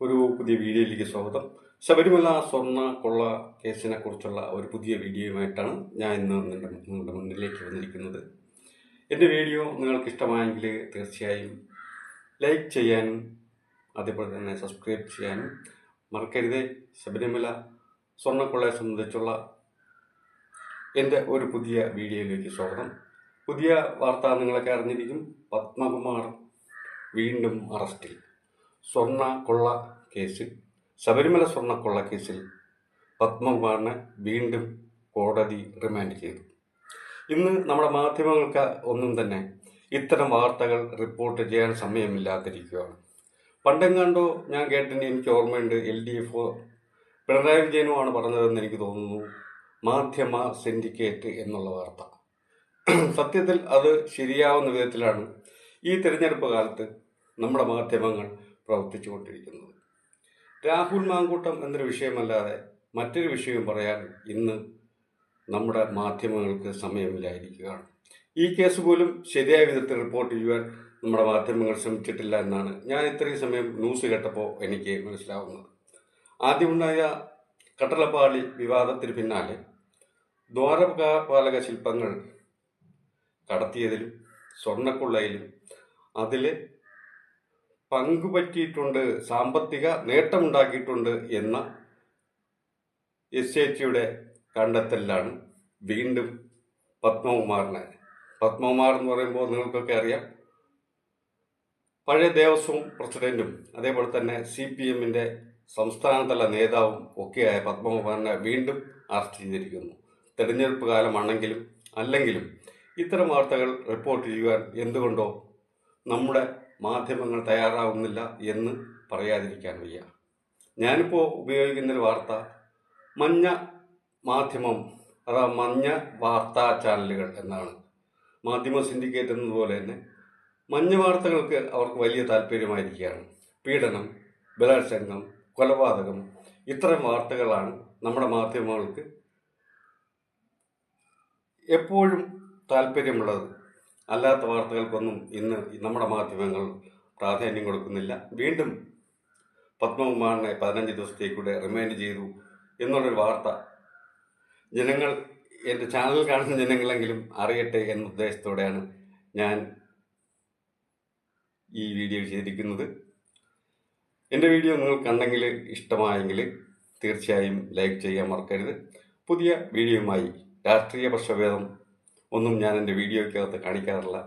ഒരു പുതിയ വീഡിയോയിലേക്ക് സ്വാഗതം. ശബരിമല സ്വർണ കൊള്ള കേസിനെ കുറിച്ചുള്ള ഒരു പുതിയ വീഡിയോയുമായിട്ടാണ് ഞാൻ ഇന്ന് നിങ്ങളുടെ നിങ്ങളുടെ മുന്നിലേക്ക് വന്നിരിക്കുന്നത്. എന്റെ വീഡിയോ നിങ്ങൾക്ക് ഇഷ്ടമായെങ്കിൽ തീർച്ചയായും ലൈക്ക് ചെയ്യാനും അതേപോലെ തന്നെ സബ്സ്ക്രൈബ് ചെയ്യാനും മറക്കരുതേ. ശബരിമല സ്വർണക്കൊള്ളയെ സംബന്ധിച്ചുള്ള എന്റെ ഒരു പുതിയ വീഡിയോയിലേക്ക് സ്വാഗതം. പുതിയ വാർത്ത നിങ്ങളൊക്കെ അറിഞ്ഞിരിക്കും. പത്മകുമാർ വീണ്ടും അറസ്റ്റിൽ. സ്വർണ കൊള്ള കേസിൽ ശബരിമല സ്വർണ കൊള്ള കേസിൽ പത്മകുമാറിനെ വീണ്ടും കോടതി റിമാൻഡ് ചെയ്തു. ഇന്ന് നമ്മുടെ മാധ്യമങ്ങൾക്ക് ഒന്നും തന്നെ ഇത്തരം വാർത്തകൾ റിപ്പോർട്ട് ചെയ്യാൻ സമയമില്ലാതിരിക്കുകയാണ്. പണ്ടെങ്ങാണ്ടോ ഞാൻ കേട്ടിന് എനിക്ക് ഓർമ്മയുണ്ട് എൽ ഡി എഫ് പിണറായി വിജയനുമാണ് പറഞ്ഞതെന്ന് എനിക്ക് തോന്നുന്നു മാധ്യമ സിൻഡിക്കേറ്റ് എന്നുള്ള വാർത്ത. സത്യത്തിൽ അത് ശരിയാവുന്ന വിധത്തിലാണ് ഈ തിരഞ്ഞെടുപ്പ് കാലത്ത് നമ്മുടെ മാധ്യമങ്ങൾ പ്രവർത്തിച്ചു കൊണ്ടിരിക്കുന്നത് രാഹുൽ മാങ്കൂട്ടം എന്നൊരു വിഷയമല്ലാതെ മറ്റൊരു വിഷയം പറയാൻ ഇന്ന് നമ്മുടെ മാധ്യമങ്ങൾക്ക് സമയമില്ലായിരിക്കുകയാണ്. ഈ കേസ് പോലും ശരിയായ വിധത്തിൽ റിപ്പോർട്ട് ചെയ്യുവാൻ നമ്മുടെ മാധ്യമങ്ങൾ ശ്രമിച്ചിട്ടില്ല എന്നാണ് ഞാൻ ഇത്രയും സമയം ന്യൂസ് കേട്ടപ്പോൾ എനിക്ക് മനസ്സിലാവുന്നത്. ആദ്യമുണ്ടായ കട്ടളപ്പാളി വിവാദത്തിന് പിന്നാലെ ദ്വാരപാലക ശില്പങ്ങൾ കടത്തിയതിലും സ്വർണക്കൊള്ളയിലും അതിൽ പങ്കുപറ്റിയിട്ടുണ്ട് സാമ്പത്തിക നേട്ടമുണ്ടാക്കിയിട്ടുണ്ട് എന്ന എസ് എച്ച് യുടെ കണ്ടെത്തലിലാണ് വീണ്ടും പത്മകുമാറിനെ. പത്മകുമാർ എന്ന് പറയുമ്പോൾ നിങ്ങൾക്കൊക്കെ അറിയാം പഴയ ദേവസ്വം പ്രസിഡന്റും അതേപോലെ തന്നെ സി പി എമ്മിന്റെ സംസ്ഥാനതല നേതാവും ഒക്കെയായ പത്മകുമാറിനെ വീണ്ടും അറസ്റ്റ് ചെയ്തിരിക്കുന്നു. തെരഞ്ഞെടുപ്പ് കാലമാണെങ്കിലും അല്ലെങ്കിലും ഇത്തരം വാർത്തകൾ റിപ്പോർട്ട് ചെയ്യുവാൻ എന്തുകൊണ്ടോ നമ്മുടെ മാധ്യമങ്ങൾ തയ്യാറാവുന്നില്ല എന്ന് പറയാതിരിക്കാൻ വയ്യ. ഞാനിപ്പോൾ ഉപയോഗിക്കുന്നൊരു വാർത്ത മഞ്ഞ മാധ്യമം അതാ മഞ്ഞ വാർത്താ ചാനലുകൾ എന്നാണ്. മാധ്യമ സിൻഡിക്കേറ്റ് എന്നതുപോലെ തന്നെ മഞ്ഞ വാർത്തകൾക്ക് അവർക്ക് വലിയ താല്പര്യമായിരിക്കുകയാണ്. പീഡനം ബലാത്സംഗം കൊലപാതകം ഇത്തരം വാർത്തകളാണ് നമ്മുടെ മാധ്യമങ്ങൾക്ക് എപ്പോഴും താല്പര്യമുള്ളത്. അല്ലാത്ത വാർത്തകൾക്കൊന്നും ഇന്ന് നമ്മുടെ മാധ്യമങ്ങൾ പ്രാധാന്യം കൊടുക്കുന്നില്ല. വീണ്ടും പത്മകുമാറിനെ പതിനഞ്ച് ദിവസത്തേക്കൂടെ റിമൈൻഡ് ചെയ്തു എന്നുള്ളൊരു വാർത്ത ജനങ്ങൾ എന്റെ ചാനൽ കാണുന്ന ജനങ്ങളെങ്കിലും അറിയട്ടെ എന്ന ഉദ്ദേശത്തോടെയാണ് ഞാൻ ഈ വീഡിയോ ചെയ്തിരിക്കുന്നത്. എന്റെ വീഡിയോ നിങ്ങൾ കണ്ടെങ്കിൽ ഇഷ്ടമായെങ്കിൽ തീർച്ചയായും ലൈക്ക് ചെയ്യാൻ മറക്കരുത്. പുതിയ വീഡിയോയുമായി രാഷ്ട്രീയ പക്ഷഭേദം ഒന്നും ഞാൻ എന്റെ വീഡിയോയ്ക്കകത്ത് കാണിക്കാറില്ല.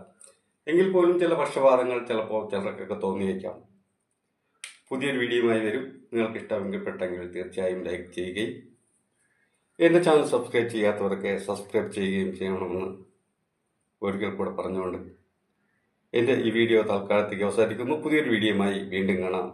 എങ്കിൽ പോലും ചില പക്ഷപാതങ്ങൾ ചിലപ്പോൾ ചിലർക്കൊക്കെ തോന്നിയേക്കാം. പുതിയൊരു വീഡിയോയുമായി വരും. നിങ്ങൾക്ക് ഇഷ്ടമെങ്കിൽ പെട്ടെങ്കിൽ തീർച്ചയായും ലൈക്ക് ചെയ്യുകയും എന്റെ ചാനൽ സബ്സ്ക്രൈബ് ചെയ്യാത്തവരൊക്കെ സബ്സ്ക്രൈബ് ചെയ്യുകയും ചെയ്യണമെന്ന് ഒരിക്കൽ കൂടെ പറഞ്ഞുകൊണ്ട് എന്റെ ഈ വീഡിയോ തൽക്കാലത്തേക്ക് അവസാനിക്കുന്നു. പുതിയൊരു വീഡിയോയുമായി വീണ്ടും കാണാം.